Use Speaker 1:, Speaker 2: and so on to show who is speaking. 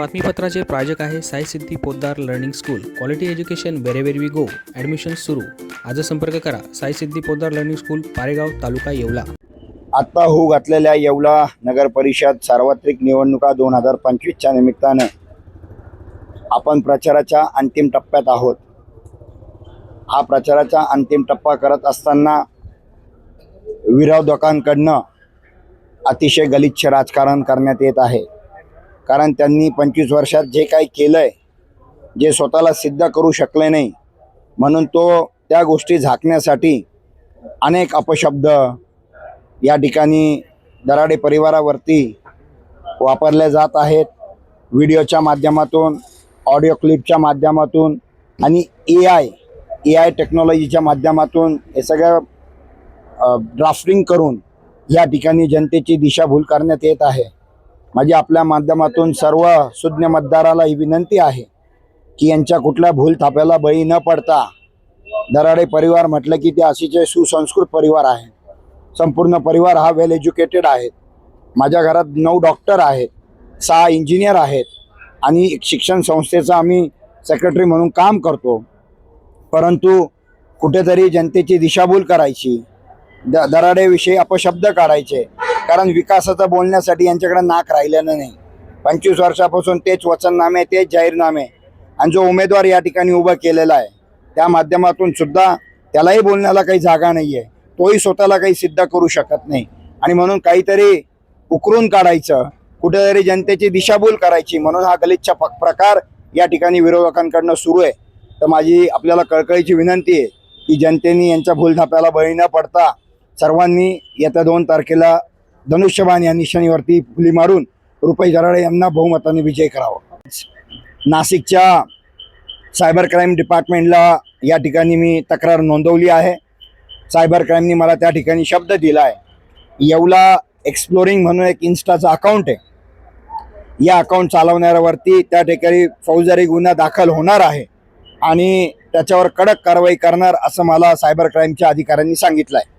Speaker 1: बातमीपत्राचे प्रायोजक आहे Sai Siddhi Poddar learning school. Quality education wherever we go admission सुरू. आज संपर्क करा. Sai Siddhi Poddar learning school Paregaon taluka Yeola.
Speaker 2: आत्ता होऊ घातलेल्या येवला नगर परिषद सार्वत्रिक निवडणुका दोन हजार पंचवीसच्या निमित्तानं आपण प्रचाराच्या अंतिम टप्प्यात आहोत. हा प्रचाराचा अंतिम टप्पा करत असताना विरोधकांकडनं अतिशय गलिच्छ राजकारण करण्यात येत आहे. कारण त्यांनी पंचवीस वर्षात जे काही केलं आहे जे स्वतःला सिद्ध करू शकले नाही म्हणून तो त्या गोष्टी झाकण्यासाठी अनेक अपशब्द या ठिकाणी दराडे परिवारावरती वापरल्या जात आहेत. व्हिडिओच्या माध्यमातून ऑडिओ क्लिपच्या माध्यमातून आणि ए आय ए आय टेक्नॉलॉजीच्या माध्यमातून हे सगळं ड्राफ्टिंग करून या ठिकाणी जनतेची दिशाभूल करण्यात येत आहे. माझी आपल्या माध्यमातून सर्व सुज्ञ मतदाराला ही विनंती आहे की यांच्या कुठल्या भूल थाप्याला बळी न पडता दराडे परिवार म्हटलं की ते अतिशय सुसंस्कृत परिवार आहे संपूर्ण परिवार हा वेल एज्युकेटेड आहे माझ्या घरात नऊ डॉक्टर आहेत सहा इंजिनियर आहेत आणि एक शिक्षण संस्थेचा आम्ही सेक्रेटरी म्हणून काम करतो. परंतु कुठेतरी जनतेची दिशाभूल करायची द दराडेविषयी अपशब्द काढायचे. कारण विकासाचं बोलण्यासाठी यांच्याकडे नाक राहिलेलं नाही. पंचवीस वर्षापासून तेच वचननामे तेच जाहीरनामे आणि जो उमेदवार या ठिकाणी उभं केलेला आहे त्या माध्यमातून सुद्धा त्यालाही बोलण्याला काही जागा नाही आहे तोही स्वतःला काही सिद्ध करू शकत नाही. आणि म्हणून काहीतरी उकरून काढायचं कुठेतरी जनतेची दिशाभूल करायची म्हणून हा गलिच्छ प- प्रकार या ठिकाणी विरोधकांकडनं सुरू आहे. तर माझी आपल्याला कळकळीची विनंती आहे की जनतेने यांच्या भूलथाप्याला बळी न पडता सर्वांनी येत्या दोन तारखेला धनुष्यबाण या निशाणीवरती फुली मारून रुपये जराडे यांना बहुमताने विजय करावा. नाशिकच्या सायबर क्राईम डिपार्टमेंटला या ठिकाणी मी तक्रार नोंदवली आहे. सायबर क्राईमनी मला त्या ठिकाणी शब्द दिला आहे. येवला एक्सप्लोरिंग म्हणून एक इन्स्टाचं अकाउंट आहे. या अकाउंट चालवणाऱ्यावरती त्या ठिकाणी फौजदारी गुन्हा दाखल होणार आहे आणि त्याच्यावर कडक कारवाई करणार असं मला सायबर क्राईमच्या अधिकाऱ्यांनी सांगितलं आहे